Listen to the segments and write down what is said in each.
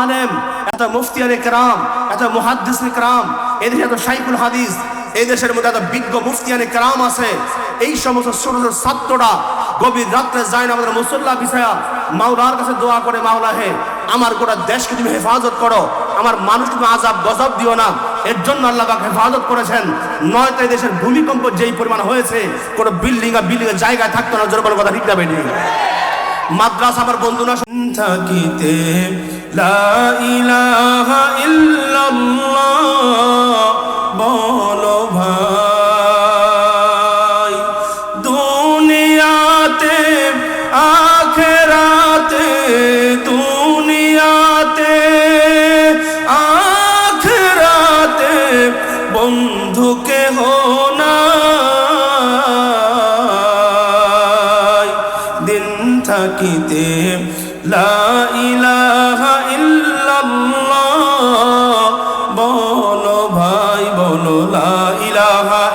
আলেম, এত মুফতি মুফতিয়ান একরাম এত মুহাদ্দিস একরাম এদেশে এত শাইকুল হাদিস, এই দেশের মধ্যে এত বিজ্ঞ মুফতিয়ান একরাম আছে। এই সমস্ত ছোট ছোট ছাত্ররা গভীর রাত্রে যায় না আমাদের মুসল্লা বিষয়া, মাওলার কাছে দোয়া করে, মাওলা হে, আমার গোটা দেশকে তুমি হেফাজত করো, আমার মানুষ তুমি আজাব, গজব দিও না। এর জন্য আল্লাহ পাক হেফাজত করেছেন। নয়তো এই দেশের ভূমিকম্প যেই পরিমাণ হয়েছে, কোনো বিল্ডিং আর বিল্ডিং এর জায়গায় থাকতো না, জোর কথা ঠিক না বেরিয়ে মাদ্রাস আমার বন্ধু না, থাকিতে লা ইলাহা ইল্লাল্লাহ বলো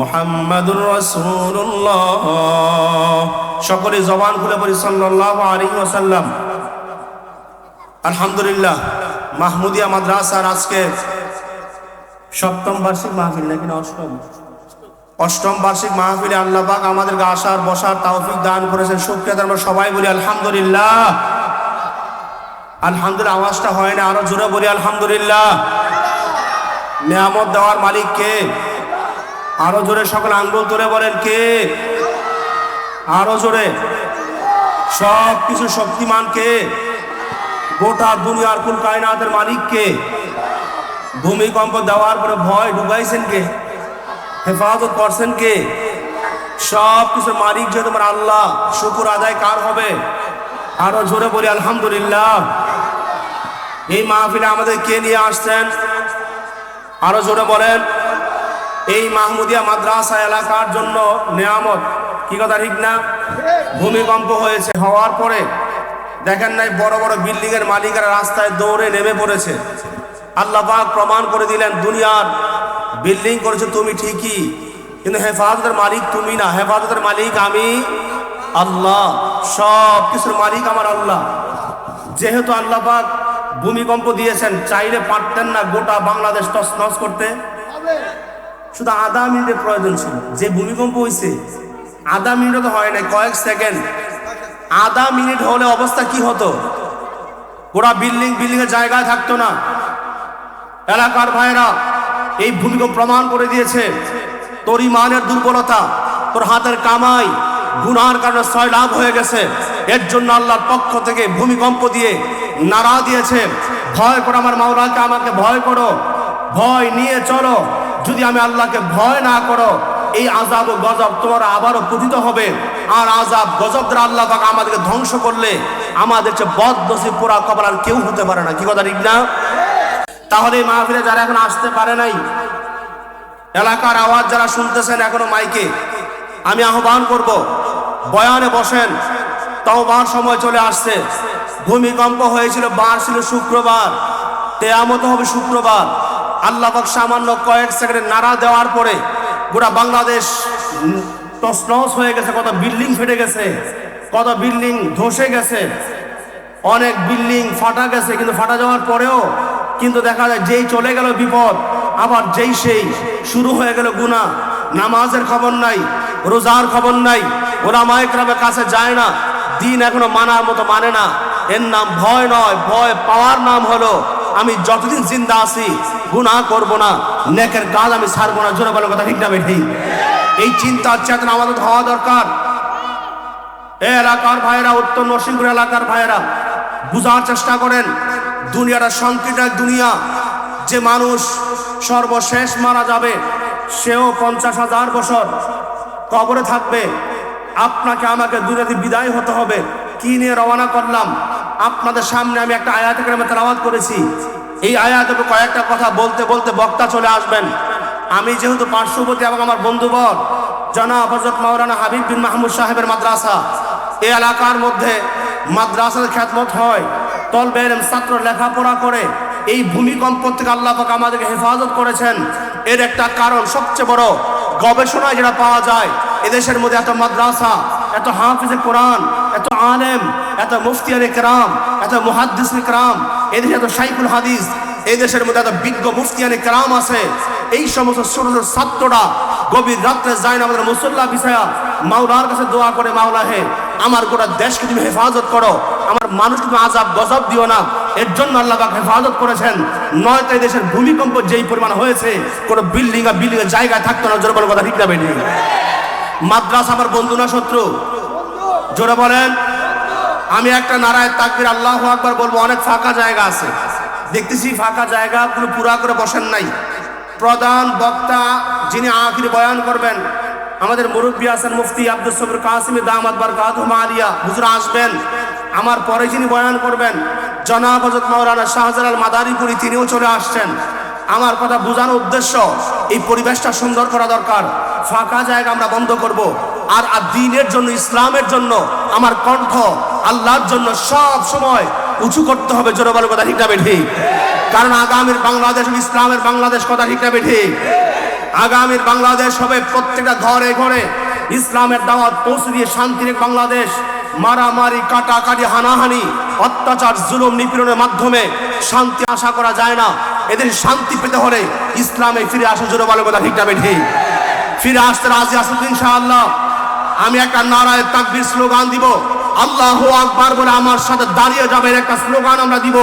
মুহাম্মাদুর সকলে জবান খুলে পড়ি আলাইহি ওয়াসাল্লাম। আলহামদুলিল্লাহ, মাহমুদিয়া মাদ্রাসার আজকে সপ্তম বার্ষিক মাহফিল, নাকি অষ্টম? অষ্টম বার্ষিক মাহফিলে আল্লাহ পাক আমাদেরকে আসার, বসার তৌফিক দান করেছেন। শুকরিয়া আমরা সবাই বলি, আলহামদুলিল্লাহ। আলহামদুলিল্লাহ, আওয়াজটা হয় না, আরও জোরে বলি, আলহামদুলিল্লাহ। নিয়ামত দেওয়ার মালিক কে আরও জোরে সকল আঙ্গুল তুলে বলেন কে? আরও জোরে। সব কিছু শক্তিমান কে? গোটা দুনিয়ার কুল কায়নাতের মালিক কে? ভূমিকম্প দেওয়ার পরে ভয় ঢুকাইছেন কে? হেফাজত করছেন কে? সব কিছুর মালিক যে তোমার আল্লাহ, শুকুর আদায় কার হবে? আরও জোরে বলি, আলহামদুলিল্লাহ। এই মাহফিলে আমাদের কে নিয়ে আসছেন? আরও জোরে বলেন এই মাহমুদিয়া মাদ্রাসা এলাকার জন্য নিয়ামত। কি কথা ঠিক না? ভূমিকম্প হয়েছে, হওয়ার পরে দেখেন নাই বড় বড় বিল্ডিং এর মালিকেরা রাস্তায় দৌড়ে নেমে পড়েছে। আল্লাহ পাক প্রমাণ করে দিলেন, দুনিয়ার বিল্ডিং করেছ তুমি ঠিকই, কিন্তু হেফাজতের মালিক তুমি না। হেফাজতের মালিক আমি আল্লাহ, সব কিছুর মালিক আমার আল্লাহ। যেহেতু আল্লাহ পাক ভূমিকম্প দিয়েছেন, চাইলে পারতেন না গোটা বাংলাদেশ তছনছ করতে। শুধু আধা মিনিটের প্রয়োজন ছিল। যে ভূমিকম্প হয়েছে আধা মিনিটও তো হয় নাই, কয়েক সেকেন্ড। আধা মিনিট হলে অবস্থা কি হতো? গোটা বিল্ডিং বিল্ডিং এর জায়গায় থাকতো না। এলাকার ভাইরা এই ভূমিকম্প প্রমাণ করে দিয়েছে, তোর ইমানের দুর্বলতা, তোর হাতের কামাই, গুনার কারণে ছয় লাভ হয়ে গেছে। এর জন্য আল্লাহর পক্ষ থেকে ভূমিকম্প দিয়ে নাড়া দিয়েছে। ভয় করো আমার মাওলাকে, আমাকে ভয় করো। ভয় নিয়ে চলো। যদি আমি আল্লাহকে ভয় না করো, এই আজাব ও গজব তোমার আবারও পতিত হবে। আর আজাব গজব দ্বারা আল্লাহ পাক আমাদেরকে ধ্বংস করলে আমাদের চেয়ে বদ দোষী পোড়া কপাল আর কেউ হতে পারে না। কি কথা ঠিক না? তাহলে মাহফিলে যারা এখন আসতে পারে নাই, এলাকার আওয়াজ যারা শুনতেছেন এখনও মাইকে, আমি আহ্বান করব, বয়ানে বসেন, তওবার সময় চলে আসছে। ভূমিকম্প হয়েছিল বার ছিল শুক্রবার তেয়ামত হবে শুক্রবার। আল্লাহ সামান্য কয়েক সেকেন্ডে নাড়া দেওয়ার পরে গোটা বাংলাদেশ তছনছ হয়ে গেছে, কত বিল্ডিং ফেটে গেছে, কত বিল্ডিং ধসে গেছে, অনেক বিল্ডিং ফাটা গেছে, কিন্তু ফাটা যাওয়ার পরেও কিন্তু দেখা যায় যেই চলে গেল বিপদ, আবার যেই সেই শুরু হয়ে গেল গুণা নামাজের খবর নাই, রোজার খবর নাই ওরা মায়করামের কাছে যায় না, দিন এখনও মানার মতো মানে না। এর নাম ভয় নয়, ভয় পাওয়ার নাম হলো আমি যতদিন জিন্দা আছি গুণা করব না, নেকের কাজ আমি ছাড়বো না, জোরে বলার কথা ঠিক না বেঠি? এই চিন্তা চেতনা আমাদের হওয়া দরকার। এ এলাকার ভাইয়েরা, উত্তর নরসিংপুর এলাকার ভাইয়েরা, বুঝার চেষ্টা করেন, দুনিয়াটা সংকীর্ণ দুনিয়া। যে মানুষ সর্বশেষ মারা যাবে, সেও পঞ্চাশ হাজার বছর কবরে থাকবে। আপনাকে আমাকে দুনিয়াতে বিদায় হতে হবে। কি নিয়ে রওনা করলাম? আপনাদের সামনে আমি একটা আয়াত করে তেলাওয়াত করেছি। এই উপর কয়েকটা কথা বলতে বলতে বক্তা চলে আসবেন। আমি যেহেতু পার্শ্ববর্তী এবং আমার বন্ধুবর, জনাব হজরত মাওলানা হাবিব বিন মাহমুদ সাহেবের মাদ্রাসা এই এলাকার মধ্যে মাদ্রাসার খ্যাতমত হয়, তলবে ছাত্র লেখাপড়া করে, এই ভূমিকম্প থেকে আল্লাহ পাক আমাদেরকে হেফাজত করেছেন। এর একটা কারণ সবচেয়ে বড় গবেষণায় যেটা পাওয়া যায়, এদেশের মধ্যে এত মাদ্রাসা এত হাফিজে কোরআন, এত আলেম, এত মুফতিয়ান কেরাম এত মুহাদ্দিস কেরাম এদেশে এত সাইকুল হাদিস, এই দেশের মধ্যে এত বিজ্ঞ মুফতিয়ানে কেরাম আছে। এই সমস্ত ছোট ছোট ছাত্ররা গভীর রাত্রে যায় না আমাদের মুসল্লা বিষয়া, মাওলার কাছে দোয়া করে, মাওলা হে, আমার গোটা দেশকে তুমি হেফাজত করো, আমার মানুষকে তুমি আজাব গজব দিও না। এর জন্য আল্লাহ পাক হেফাজত করেছেন। নয়তো দেশের ভূমিকম্প যেই পরিমাণ হয়েছে, কোনো বিল্ডিং এর জায়গায় থাকতো না, জোর কথা ঠিক বেটি মাদ্রাসা আমার বন্ধু না শত্রু? জোরে বলেন। আমি একটা নারায় তাকবির, আল্লাহ আকবার বলব, অনেক ফাঁকা জায়গা আছে। দেখতেছি ফাঁকা জায়গা পুরো পুরা করে বসেন নাই। প্রধান বক্তা যিনি আখির বয়ান করবেন, আমাদের মুরব্বী আছেন মুফতি আব্দুল সবর কাসিম দামাদ বারকাত আলিয়া হুজুর আসবেন। আমার পরে যিনি বয়ান করবেন, জনাব মাওলানা শাহজালাল মাদারীপুরি, তিনিও চলে আসছেন। আমার কথা বোঝানোর উদ্দেশ্য, এই পরিবেশটা সুন্দর করা দরকার। ফাঁকা জায়গা আমরা বন্ধ করব। আর আর দিনের জন্য, ইসলামের জন্য, আমার কণ্ঠ আল্লাহর জন্য সব সময় উঁচু করতে হবে। জোরে বলে, কথা ঠিক ঠিক কারণ আগামীর বাংলাদেশ ইসলামের বাংলাদেশ, কথা ঠিক ঠিক আগামীর বাংলাদেশ হবে প্রত্যেকটা ঘরে ঘরে ইসলামের দাওয়াত পৌঁছে দিয়ে শান্তির বাংলাদেশ। মারামারি, কাটাকাটি, হানাহানি অত্যাচার, জুলুম, নিপীড়নের মাধ্যমে শান্তি আশা করা যায় না। এদের শান্তি পেতে হলে ইসলামে ফিরে আসার জন্য বলে কথা ঠিকটা ঠিক ফিরে আসতে রাজি আসুন ইনশাআল্লাহ? আমি একটা নারায় তাকবির স্লোগান দিব। আল্লাহ আকবার বলে আমার সাথে দাঁড়িয়ে যাবে একটা স্লোগান আমরা দিব।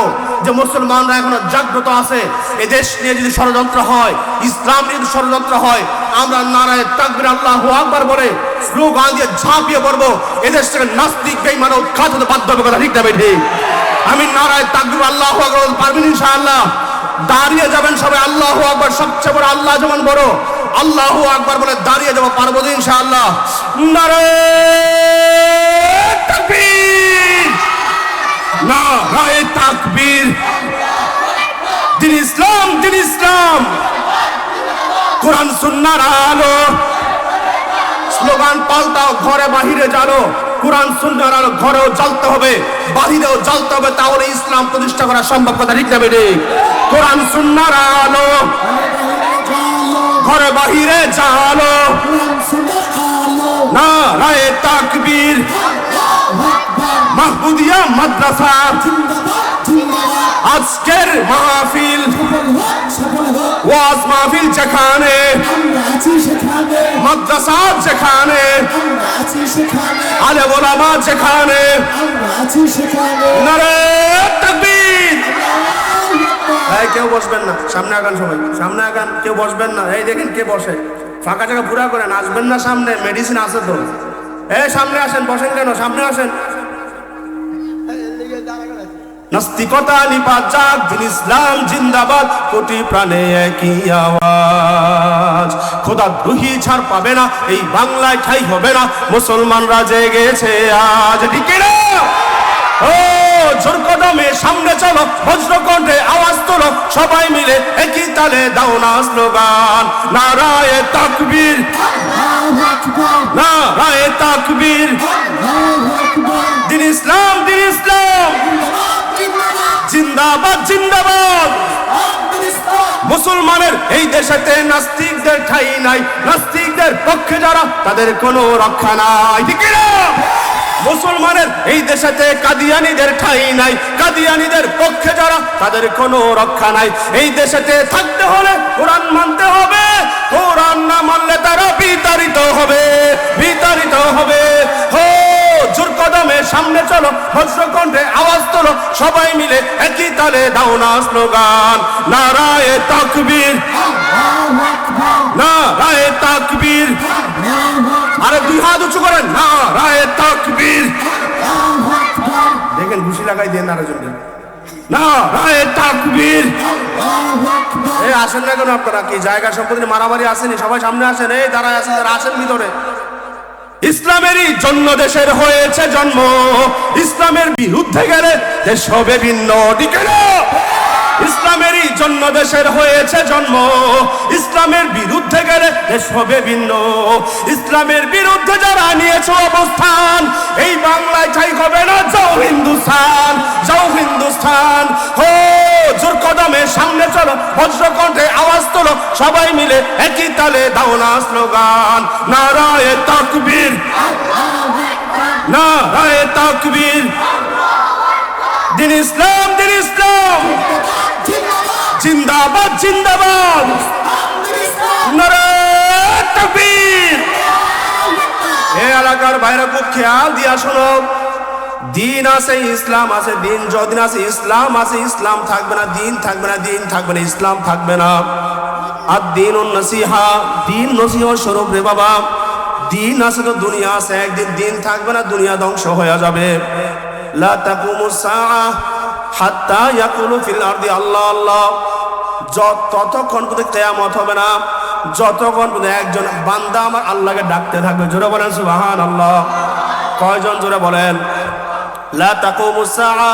যে মুসলমানরা এখনও জাগ্রত আছে এ দেশ নিয়ে যদি ষড়যন্ত্র হয়, ইসলাম নিয়ে যদি ষড়যন্ত্র হয়, আমরা নারায় তাকবির আল্লাহ আকবার বলে স্লোগান দিয়ে ঝাঁপিয়ে পড়ব। এদেশ থেকে নাস্তিক বেইমান উৎখাত হতে বাধ্য হবে কথা ঠিক ঠিক? আমি নারায় তাকবির আল্লাহ আকবার পারবেন ইনশাআল্লাহ। দাঁড়িয়ে যাবেন সবাই আল্লাহ আকবার, সবচেয়ে বড় আল্লাহ যেমন বড়, আল্লাহ আকবার বলে দাঁড়িয়ে যাব পারব ইনশাআল্লাহ। নারে তাকবীর নারায়ে তাকবীর। দিন ইসলাম দিন ইসলাম। কোরআন সুন্নাহর আলো। স্লোগান পাল্টাও, ঘরে বাহিরে জানো। কোরআন সুন্নাহর আলো, ঘরেও জ্বালতে হবে, বাহিরেও জ্বালতে হবে, তাহলে ইসলাম প্রতিষ্ঠা করা সম্ভব কথা ঠিক যাবে রে কোরআন সুন্নাহর আলো। ঘরে বাহিরে জানো না রায়ে তাকবীর। মাহমুদিয়া মাদ্রাসা। আজকের মাহফিল ওয়াজ মাহফিল যেখানে, মাদ্রাসা যেখানে, আলে ওলামা যেখানে, নারে এই কেউ বসবেন না, সামনে আগান সবাই, সামনে আগান, কেউ বসবেন না, এই দেখেন কে বসে। ফাঁকা জায়গা পুরা করেন আসবেন না সামনে মেডিসিন আছে তো। এই সামনে আসেন, বসেন কেন? সামনে আসেন। নাস্তিকতা নিপাত দিন ইসলাম, জিন্দাবাদ, কোটি প্রাণে একই আওয়াজ। খোদা ছাড় পাবে না, এই বাংলায় ঠাই হবে না, মুসলমানরা জেগেছে আজ। ঠিক ও, জোর কদমে সামনে চলো, বজ্রকণ্ঠে আওয়াজ তোলো, সবাই মিলে একই তালে দাও না স্লোগান। নারায় তাকবীর। নারায়ে তাকবীর। দিন ইসলাম দিন ইসলাম। জিন্দাবাদ জিন্দাবাদ। মুসলমানের এই দেশেতে নাস্তিকদের ঠাই নাই। নাস্তিকদের পক্ষে যারা, তাদের কোনো রক্ষা নাই। না মুসলমানের এই দেশেতে কাদিয়ানিদের ঠাই নাই। কাদিয়ানিদের পক্ষে যারা, তাদের কোনো রক্ষা নাই। এই দেশেতে থাকতে হলে কোরআন মানতে হবে। কোরআন না মানলে তারা বিতাড়িত হবে। বিতাড়িত হবে। হো, জোর কদমে সামনে চলো বজ্রকণ্ঠে আওয়াজ তোলো। সবাই মিলে একই তালে দাও না স্লোগান। নারায়ে তাকবীর। নারায়ে লাগাই দেন নারা জন্য নারায়ে তাকবীর। এই আসেন না কেন আপনারা? কি জায়গা সম্পত্তি মারামারি আসেনি? সবাই সামনে আসেন। এই দাঁড়ায় আসেন তারা আসেন ভিতরে। ইসলামেরই জন্য দেশের হয়েছে জন্ম। ইসলামের বিরুদ্ধে গেলে দেশ হবে ভিন্ন দিকে না? ইসলামেরই জন্য দেশের হয়েছে জন্ম। ইসলামের বিরুদ্ধে গেলে দেশ হবে ভিন্ন। ইসলামের বিরুদ্ধে যারা নিয়েছে অবস্থান, এই বাংলায় ঠাই হবে না যাও হিন্দুস্তান যাও হিন্দুস্তান হো, জোর কদমে সামনে চলো বজ্রকণ্ঠে আওয়াজ তোলো, সবাই মিলে একই তালে দাও না স্লোগান। নারায় তকবীর। নারায় তকবীর। দিন ইসলাম দিন ইসলাম। জিন্দাবাদ জিন্দাবাদ। এ এলাকার বাইরে খুব খেয়াল দিয়া শোনো। দিন আছে ইসলাম আছে, দিন যদিন আছে ইসলাম আছে, ইসলাম থাকবে না, দিন থাকবে না, দিন থাকবে না, ইসলাম থাকবে না। আর দিন নসিহা, দিন নসিহ স্বরূপ রে বাবা। দিন আছে তো দুনিয়া আছে, একদিন দিন থাকবে না, দুনিয়া ধ্বংস হয়ে যাবে। লা তাকুমু সাআ হাত্তা ইয়াকুলু ফিল আরদি, আল্লাহ আল্লাহ। ততক্ষণ পর্যন্ত কেয়ামত হবে না। যতক্ষণ পর্যন্ত একজন বান্দা আমার আল্লাহকে ডাকতে থাকবে। জোরে বলেন সুবাহান আল্লাহ কয়জন জোরে বলেন? লা তাকুমু সাআ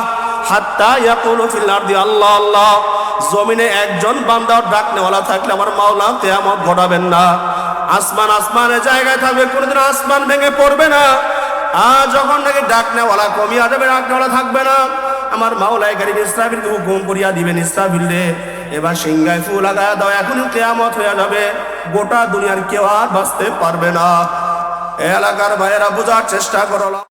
হাত্তা ইয়াকুলু ফিল আরদি, আল্লাহ আল্লাহ। জমিনে একজন বান্দা ডাকনেওয়ালা থাকলে আমার মাওলা কেয়ামত ঘটাবেন না। আসমান আসমানের জায়গায় থাকবে, কোনোদিন আসমান ভেঙে পড়বে না। আর যখন নাকি ডাকনেওয়ালা কমিয়া যাবে ডাকনেওয়ালা থাকবে না। আমার মাওলায় গাড়ি ইসরাফিলকে হুকুম করিয়া দিবেন ইসরাফিল রে। এবার সিংহায় ফুল লাগায় দাও এখন কেয়ামত হয়ে যাবে। গোটা দুনিয়ার কেউ আর বাঁচতে পারবে না। এলাকার ভাইয়েরা বোঝার চেষ্টা করো।